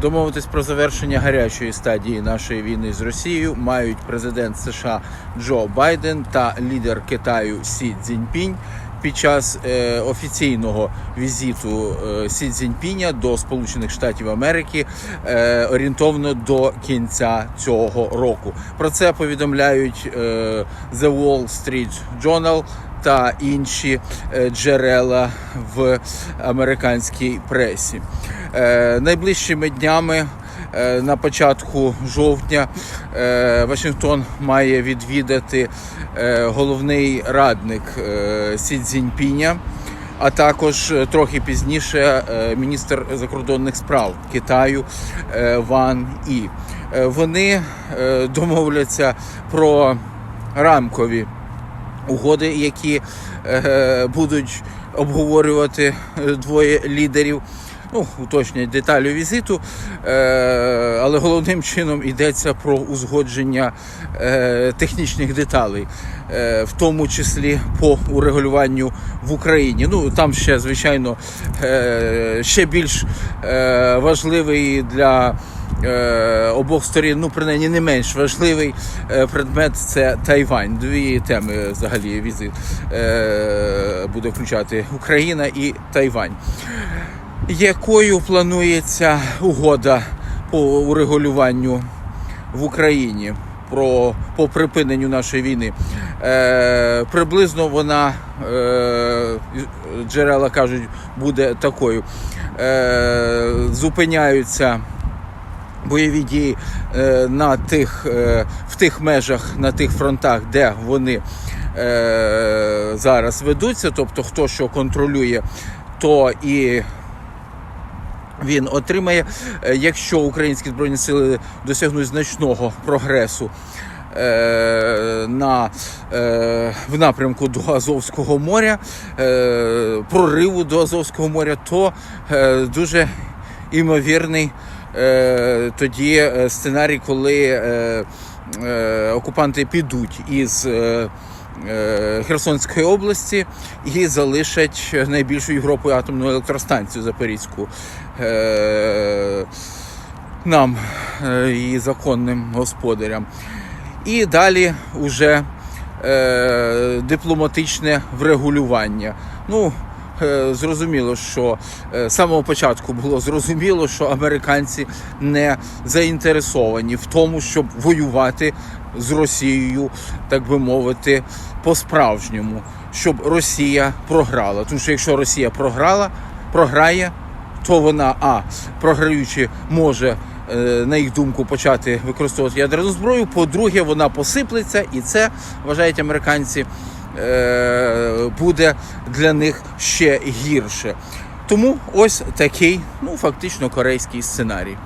Домовитись про завершення гарячої стадії нашої війни з Росією мають президент США Джо Байден та лідер Китаю Сі Цзіньпінь під час е, офіційного візиту е, Сі Цзіньпіня до Сполучених Штатів Америки е, орієнтовно до кінця цього року. Про це повідомляють е, The Wall Street Journal та інші е, джерела в американській пресі. Е, Найближчими днями е, на початку жовтня Вашингтон має відвідати головний радник Сі Цзіньпіня, а також трохи пізніше міністр закордонних справ Китаю Ван І. Вони домовляться про рамкові угоди, які е, будуть обговорювати е, двоє лідерів. Ну, уточнять деталі візиту, е, але головним чином йдеться про узгодження технічних деталей, в тому числі по урегулюванню в Україні. Ну там ще звичайно ще більш важливий для обох сторін, ну принаймні не менш важливий е, предмет це Тайвань. Дві теми взагалі візит е, буде включати Україна і Тайвань. Якою планується угода по урегулюванню в Україні про по припиненню нашої війни? Е, приблизно вона е, джерела кажуть, буде такою. Е, зупиняються бойові дії е, на тих, е, в тих межах, на тих фронтах, де вони е, зараз ведуться, тобто хто що контролює, то і він отримає, якщо українські збройні сили досягнуть значного прогресу. На в напрямку до Азовського моря, прориву до Азовського моря, то дуже імовірний тоді е, сценарій, коли е, е, окупанти підуть із е, е, Херсонської області і залишать найбільшу Європою атомну електростанцію Запорізьку е, нам е, і законним господарям. І далі уже е, дипломатичне врегулювання. Ну, е, зрозуміло, що е, з самого початку було зрозуміло, що американці не заінтересовані в тому, щоб воювати з Росією, так би мовити, по-справжньому, щоб Росія програла. Тому що якщо Росія програла, програє, то вона а програючи може. е, На їх думку, почати використовувати ядерну зброю. По-друге, вона посиплеться, і це вважають американці е, буде для них ще гірше. Тому ось такий, ну фактично корейський сценарій.